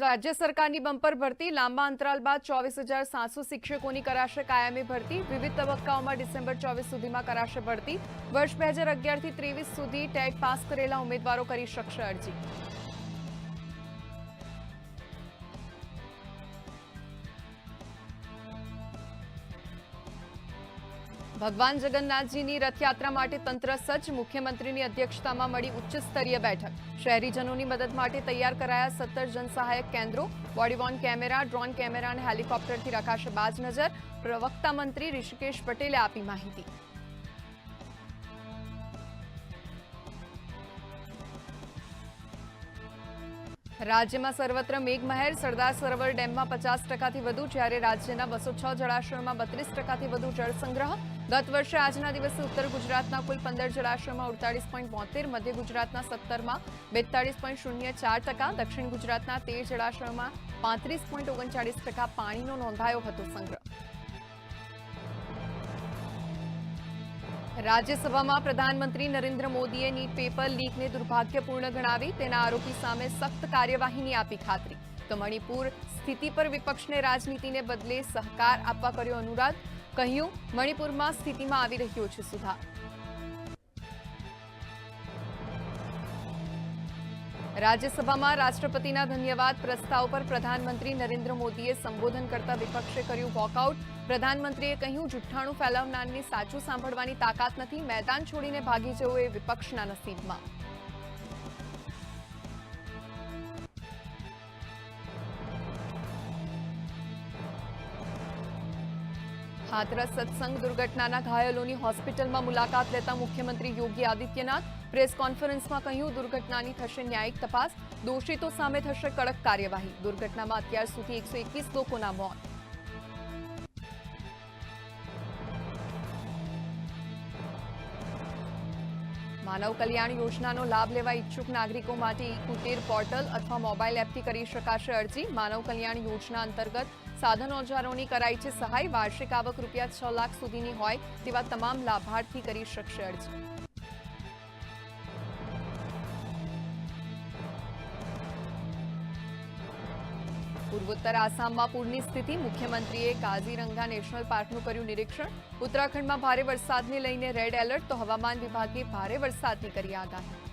રાજ્ય સરકારની બમ્પર ભરતી લાંબા અંતરાલ બાદ ચોવીસ હજાર સાતસો શિક્ષકોની કરાશે કાયમી ભરતી. વિવિધ તબક્કાઓમાં ડિસેમ્બર ચોવીસ સુધીમાં કરાશે ભરતી. વર્ષ બે હજાર અગિયારથી ત્રેવીસ સુધી ટેટ પાસ કરેલા ઉમેદવારો કરી શકશે અરજી. ભગવાન જગન્નાથજીની રથયાત્રા માટે તંત્ર સજ્જ, મુખ્યમંત્રીની અધ્યક્ષતામાં મળી ઉચ્ચ સ્તરીય બેઠક. શહેરીજનોની મદદ માટે તૈયાર કરાયા સત્તર જનસહાયક કેન્દ્રો. બોડીવોર્ન કેમેરા, ડ્રોન કેમેરા અને હેલિકોપ્ટરથી રખાશે બાજ નજર. પ્રવક્તા મંત્રી ઋષિકેશ પટેલે આપી માહિતી. રાજ્યમાં સર્વત્ર મેઘમહેર, સરદાર સરોવર ડેમમાં પચાસ ટકાથી વધુ, જ્યારે રાજ્યના બસો છ જળાશયોમાં બત્રીસ ટકાથી વધુ જળ સંગ્રહ. ગત વર્ષે આજના દિવસે ઉત્તર ગુજરાતના કુલ પંદર જળાશયોમાં અડતાલીસ પોઈન્ટ બોતેર, મધ્ય ગુજરાતના સત્તરમાં બેતાળીસ પોઈન્ટ શૂન્ય ચાર ટકા, દક્ષિણ ગુજરાતના તેર જળાશયોમાં પાંત્રીસ પોઈન્ટ ઓગણચાળીસ ટકા પાણીનો નોંધાયો હતો સંગ્રહ. રાજ્યસભામાં પ્રધાનમંત્રી નરેન્દ્ર મોદીએ નીટ પેપર લીકને દુર્ભાગ્યપૂર્ણ ગણાવી તેના આરોપી સામે સખ્ત કાર્યવાહીની આપી ખાતરી. તો મણિપુર સ્થિતિ પર વિપક્ષને રાજનીતિને બદલે સહકાર આપવા કર્યો અનુરાધ કહ્યું, મણિપુરમાં સ્થિતિમાં આવી રહ્યો છે સુધાર. રાજ્યસભામાં રાષ્ટ્રપતિના ધન્યવાદ પ્રસ્તાવ પર પ્રધાનમંત્રી નરેન્દ્ર મોદીએ સંબોધન કરતા વિપક્ષે કર્યું વોકઆઉટ. પ્રધાનમંત્રીએ કહ્યું, જુઠ્ઠાણું ફેલાવનારની સાચું સાંભળવાની તાકાત નથી. મેદાન છોડીને ભાગી જવું એ વિપક્ષના નસીબમાં. હાથરસ સત્સંગ દુર્ઘટનાના ઘાયલોની હોસ્પિટલમાં મુલાકાત લેતા મુખ્યમંત્રી યોગી આદિત્યનાથ પ્રેસ કોન્ફરન્સમાં કહ્યું દુર્ઘટનાની થશે ન્યાયિક તપાસ દોષિતો સામે થશે કડક કાર્યવાહી દુર્ઘટનામાં અત્યાર સુધી એકસો એકવીસ લોકોના મોત માનવ કલ્યાણ યોજનાનો લાભ લેવા ઇચ્છુક નાગરિકો માટે ઈ કુટીર પોર્ટલ અથવા મોબાઈલ એપથી કરી શકાશે અરજી. માનવ કલ્યાણ યોજના અંતર્ગત સાધન ઓજારોની કરાઈ છે સહાય. વાર્ષિક આવક રૂપિયા છ લાખ સુધીની હોય તેવા તમામ લાભાર્થી કરી શકશે અરજી. પૂર્વોત્તર આસામમાં પૂરની સ્થિતિ. મુખ્યમંત્રીએ કાઝીરંગા નેશનલ પાર્કનું કર્યું નિરીક્ષણ. ઉત્તરાખંડમાં ભારે વરસાદને લઈને રેડ એલર્ટ. તો હવામાન વિભાગે ભારે વરસાદની કરી આગાહી.